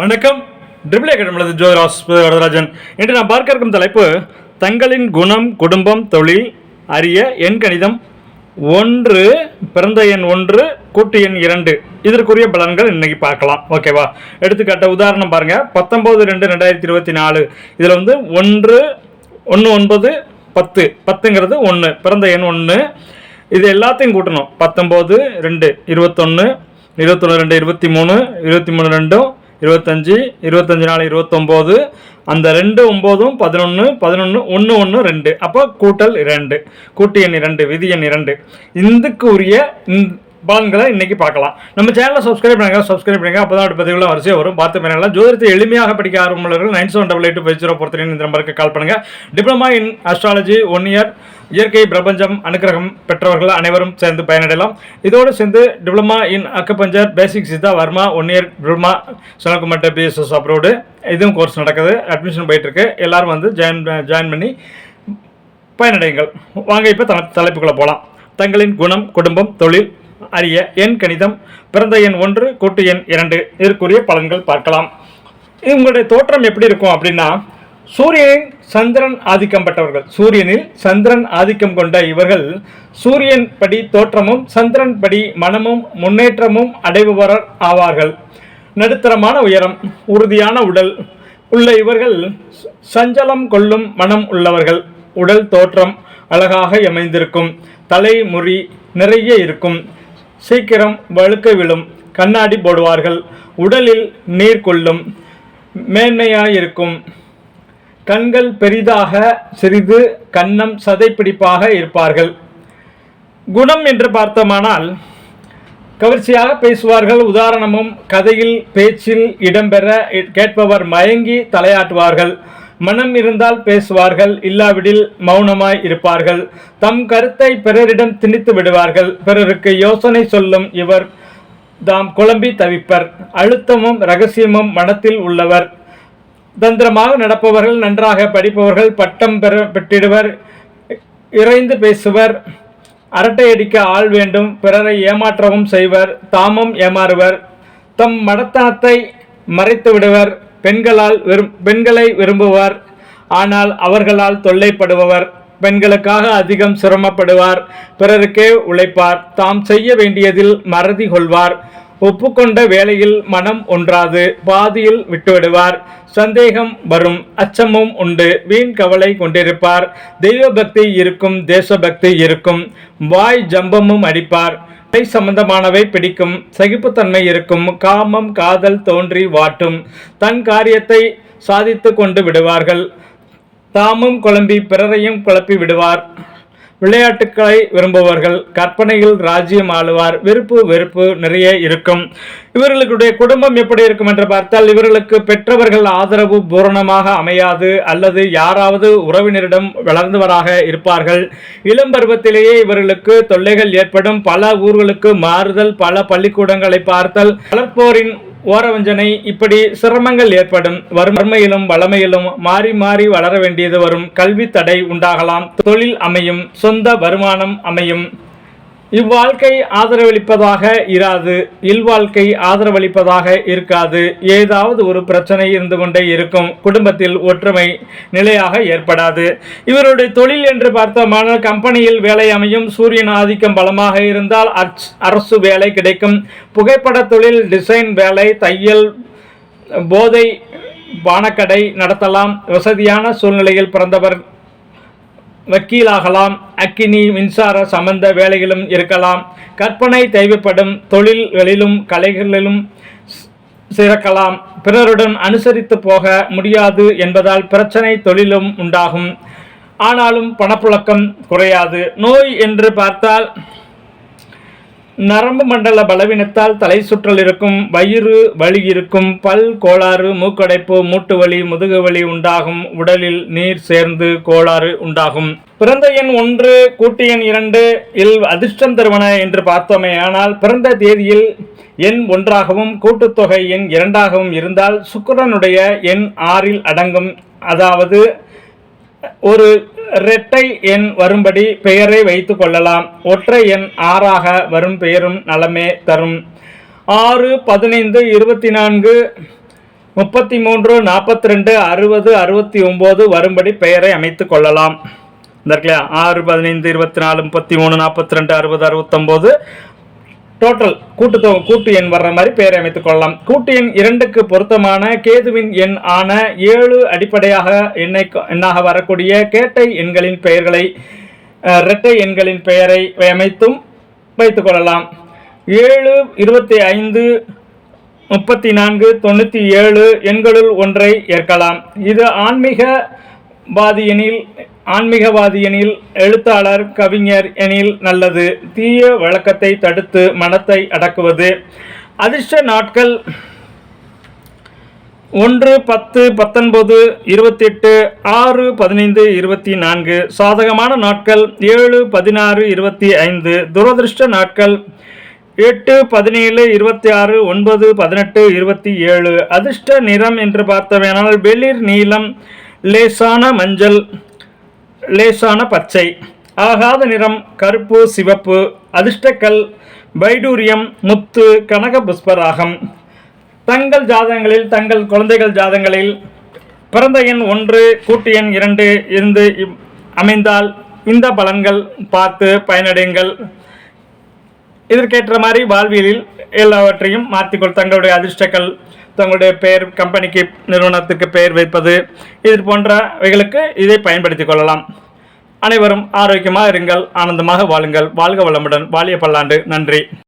வணக்கம். ட்ரிபிளே கடமலது ஜோதிராஸ் வரதராஜன். இன்று நான் பார்க்க இருக்கும் தலைப்பு தங்களின் குணம் குடும்பம் தொழில் அறிய எண் கணிதம் ஒன்று பிறந்த எண் ஒன்று கூட்டு எண் இரண்டு. இதற்குரிய பலன்கள் இன்னைக்கு பார்க்கலாம். ஓகேவா எடுத்துக்காட்ட உதாரணம் பாருங்க. பத்தொன்பது ரெண்டு ரெண்டாயிரத்தி இருபத்தி நாலு. இதில் வந்து ஒன்று ஒன்று ஒன்பது பத்து. பத்துங்கிறது ஒன்று பிறந்த எண் ஒன்று இது எல்லாத்தையும் கூட்டணும். பத்தொம்போது ரெண்டு இருபத்தொன்று இருபத்தொன்று ரெண்டு இருபத்தி மூணு இருபத்தி மூணு ரெண்டும் இருபத்தஞ்சி இருபத்தஞ்சி நாலு இருபத்தொம்போது அந்த ரெண்டு ஒம்போதும் பதினொன்று பதினொன்று ஒன்று ஒன்று ரெண்டு. அப்போ கூட்டல் இரண்டு. கூட்டு எண் இரண்டு விதி எண் இரண்டு. இந்துக்கு உரிய பலன்களை இன்னைக்கு பார்க்கலாம். நம்ம சேனலை சப்ஸ்கிரைப் பண்ணுங்க சப்ஸ்கிரைப் பண்ணுங்க. அப்போ தான் பதிவுகளை வரிசையாக வரும். பார்த்து பண்ணலாம் ஜோதிடத்தை எளிமையாக படிக்க ஆர்வமுள்ளவர்கள் nine seven double eight five zero பொறுத்த இந்த நம்பருக்கு கால் பண்ணுங்க. Diploma in astrology one year இயற்கை பிரபஞ்சம் அனுக்கிரகம் பெற்றவர்கள் அனைவரும் சேர்ந்து பயனடையலாம். இதோடு சேர்ந்து diploma in acupuncture basic Siddha Varma one year diploma சனகுமட்ட BSS abroad இதுவும் கோர்ஸ் நடக்குது. அட்மிஷன் போயிட்டுருக்கு. எல்லாரும் வந்து ஜாயின் ஜாயின் பண்ணி பயனடையுங்கள். வாங்க இப்போ தலைப்புக்குள்ளே போகலாம் தங்களின் குணம் குடும்பம் தொழில் அறிய எண் கணிதம். பிறந்த எண் ஒன்று கூட்டு எண் இரண்டு. இதற்குரிய பலன்கள் பார்க்கலாம். இவங்களுடைய தோற்றம் எப்படி இருக்கும் அப்படின்னா சூரியனின் சந்திரன் ஆதிக்கம் பெற்றவர்கள். சூரியனில் சந்திரன் ஆதிக்கம் கொண்ட இவர்கள் சூரியன் படி தோற்றமும் சந்திரன் படி மனமும் முன்னேற்றமும் அடைபவர் ஆவார்கள். நடுத்தரமான உயரம் உறுதியான உடல் உள்ள இவர்கள் சஞ்சலம் கொள்ளும் மனம் உள்ளவர்கள். உடல் தோற்றம் அழகாக அமைந்திருக்கும். தலைமுறி நிறைய இருக்கும். சீக்கிரம் வழுக்க விழும். கண்ணாடி போடுவார்கள். உடலில் நீர் கொள்ளும். மேன்மையாயிருக்கும். கண்கள் பெரிதாக சிறிது கன்னம் சதைப்பிடிப்பாக இருப்பார்கள். குணம் என்று பார்த்தோமானால் கவர்ச்சியாக பேசுவார்கள். உதாரணமும் கதையில் பேச்சில் இடம்பெற கேட்பவர் மயங்கி தலையாட்டுவார்கள். மனம் இருந்தால் பேசுவார்கள் இல்லாவிடில் மௌனமாய் இருப்பார்கள். தம் கருத்தை பிறரிடம் திணித்து விடுவார்கள். பிறருக்கு யோசனை சொல்லும் இவர் தாம் குழம்பி தவிப்பர். அழுத்தமும் ரகசியமும் மனத்தில் உள்ளவர். தந்திரமாக நடப்பவர்கள் நன்றாக படிப்பவர்கள் பட்டம் பெற பெற்றிடுவர் இறைந்து பேசுவர் அரட்டையடிக்க ஆள் வேண்டும் பிறரை ஏமாற்றவும் செய்வர் தாமும் ஏமாறுவர். தம் மடத்தனத்தை மறைத்து விடுவர். பெண்களால் விரும் பெண்களை விரும்புவார். ஆனால் அவர்களால் தொல்லைப்படுபவர். பெண்களுக்காக அதிகம் சிரமப்படுவார். பிறருக்கே உழைப்பார். தாம் செய்ய வேண்டியதில் மறதி கொள்வார். ஒப்புக்கொண்ட வேலையில் மனம் ஒன்றாது. பாதியில் விட்டுவிடுவார். சந்தேகம் வரும். அச்சமும் உண்டு. வீண் கவலை கொண்டிருப்பார். தெய்வ பக்தி இருக்கும். தேசபக்தி இருக்கும். வாய் ஜம்பமும் அடிப்பார். கலை சம்பந்தமானவை பிடிக்கும் சகிப்புத்தன்மை இருக்கும் காமம் காதல் தோன்றி வாட்டும் தன் காரியத்தை சாதித்து கொண்டு விடுவார்கள். தாமும் குழம்பி பிறரையும் குழப்பி விடுவார். விளையாட்டுக்களை விரும்புவர்கள் கற்பனையில் ராஜ்யம் ஆளுவார் விருப்பு வெறுப்பு நிறைய இருக்கும். இவர்களுடைய குடும்பம் எப்படி இருக்கும் என்று பார்த்தால் இவர்களுக்கு பெற்றவர்கள் ஆதரவு பூரணமாக அமையாது அல்லது யாராவது உறவினரிடம் வளர்ந்தவராக இருப்பார்கள். இளம் பருவத்திலேயே இவர்களுக்கு தொல்லைகள் ஏற்படும். பல ஊர்களுக்கு மாறுதல் பல பள்ளிக்கூடங்களை பார்த்தல் வளர்ப்போரின் ஓரவஞ்சனை இப்படி சிரமங்கள் ஏற்படும். வறுமையிலும் வளமையிலும் மாறி மாறி வளர வேண்டியது வரும். கல்வி தடை உண்டாகலாம். தொழில் அமையும். சொந்த வருமானம் அமையும். இவ்வாழ்க்கை ஆதரவளிப்பதாக இராது இல்வாழ்க்கை ஆதரவளிப்பதாக இருக்காது. ஏதாவது ஒரு பிரச்சனை இருந்து கொண்டே இருக்கும். குடும்பத்தில் ஒற்றுமை நிலையாக ஏற்படாது. இவருடைய தொழில் என்று பார்த்தோமானால் கம்பெனியில் வேலை அமையும் சூரியன் ஆதிக்கம் பலமாக இருந்தால் அரசு வேலை கிடைக்கும். புகைப்பட தொழில் டிசைன் வேலை தையல் போதை பானக்கடை நடத்தலாம். வசதியான சூழ்நிலையில் பிறந்தவர் வக்கீலாகலாம். அக்கினி மின்சார சம்பந்த வேலைகளும் இருக்கலாம். கற்பனை தேவைப்படும் தொழில்களிலும் கலைகளிலும் சிறக்கலாம். பிறருடன் அனுசரித்து போக முடியாது என்பதால் பிரச்சனை தொழிலும் உண்டாகும். ஆனாலும் பணப்புழக்கம் குறையாது. நோய் என்று பார்த்தால் நரம்பு மண்டல பலவீனத்தால் தலை சுற்றல் இருக்கும் வயிறு வலி இருக்கும் பல் கோளாறு மூக்கடைப்பு மூட்டு வலி முதுகு வலி உண்டாகும் உடலில் நீர் சேர்ந்து கோளாறு உண்டாகும். பிறந்த எண் ஒன்று கூட்டு எண் இரண்டு இல் அதிர்ஷ்டம் தருவன என்று பார்த்தோமே ஆனால் பிறந்த தேதியில் எண் ஒன்றாகவும் கூட்டுத்தொகை எண் இரண்டாகவும் இருந்தால் சுக்கரனுடைய எண் ஆறில் அடங்கும். அதாவது ஒரு இரட்டை எண் வரும்படி பெயரை வைத்துக் கொள்ளலாம். ஒற்றை எண் ஆறாக வரும் பெயரும் நலமே தரும். ஆறு பதினைந்து இருபத்தி நான்கு முப்பத்தி மூன்று நாற்பத்தி ரெண்டு அறுபது அறுபத்தி ஒம்பது வரும்படி பெயரை அமைத்துக் கொள்ளலாம். இந்த ஆறு பதினைந்து இருபத்தி நாலு முப்பத்தி மூணு நாற்பத்தி ரெண்டு அறுபது அறுபத்தொம்போது டோட்டல் கூட்டு கூட்டு எண் வர்ற மாதிரி பெயரை அமைத்துக் கொள்ளலாம். கூட்டு எண் இரண்டுக்கு பொருத்தமான கேதுவின் எண் ஆன ஏழு அடிப்படையாக எண்ணை எண்ணாக வரக்கூடிய கேட்டை எண்களின் பெயர்களை இரட்டை எண்களின் பெயரை அமைத்தும் வைத்துக் கொள்ளலாம். ஏழு இருபத்தி ஐந்து முப்பத்தி நான்கு தொண்ணூற்றி ஏழு எண்களுள் ஒன்றை ஏற்கலாம். இது ஆன்மீக எனில் ஆன்மீகவாதி எனில் எழுத்தாளர் கவிஞர் எனில் நல்லது. தீய வழக்கத்தை தடுத்து மனத்தை அடக்குவது. அதிர்ஷ்ட நாட்கள் ஒன்று பத்து பத்தொன்பது இருபத்தெட்டு ஆறு பதினைந்து இருபத்தி நான்கு. சாதகமான நாட்கள் ஏழு பதினாறு இருபத்தி ஐந்து. துரதிருஷ்ட நாட்கள் எட்டு பதினேழு இருபத்தி ஆறு ஒன்பது பதினெட்டு இருபத்தி ஏழு. அதிர்ஷ்ட நிறம் என்று பார்த்தவையானால் வெளிர் நீளம் லேசான மஞ்சள் லேசான பச்சை. ஆகாத நிறம் கருப்பு சிவப்பு அதிர்ஷ்டக்கல் பைடூரியம் முத்து கனக புஷ்பராகம். தங்கள் ஜாதகங்களில் தங்கள் குழந்தைகள் ஜாதகங்களில் பிறந்த எண் ஒன்று கூட்டு எண் இரண்டு இருந்து இம்- அமைந்தால் இந்த பலன்கள் பார்த்து பயனடையுங்கள். இதற்கேற்ற மாதிரி வாழ்வியலில் எல்லாவற்றையும் மாற்றிக்கொள் தங்களுடைய அதிர்ஷ்டங்கள் தங்களுடைய பெயர் கம்பெனிக்கு நிறுவனத்துக்கு பெயர் வைப்பது இது போன்றவைகளுக்கு இதை பயன்படுத்திக் கொள்ளலாம். அனைவரும் ஆரோக்கியமாக இருங்கள் ஆனந்தமாக வாழுங்கள். வாழ்க வளமுடன். வாழிய பல்லாண்டு. நன்றி.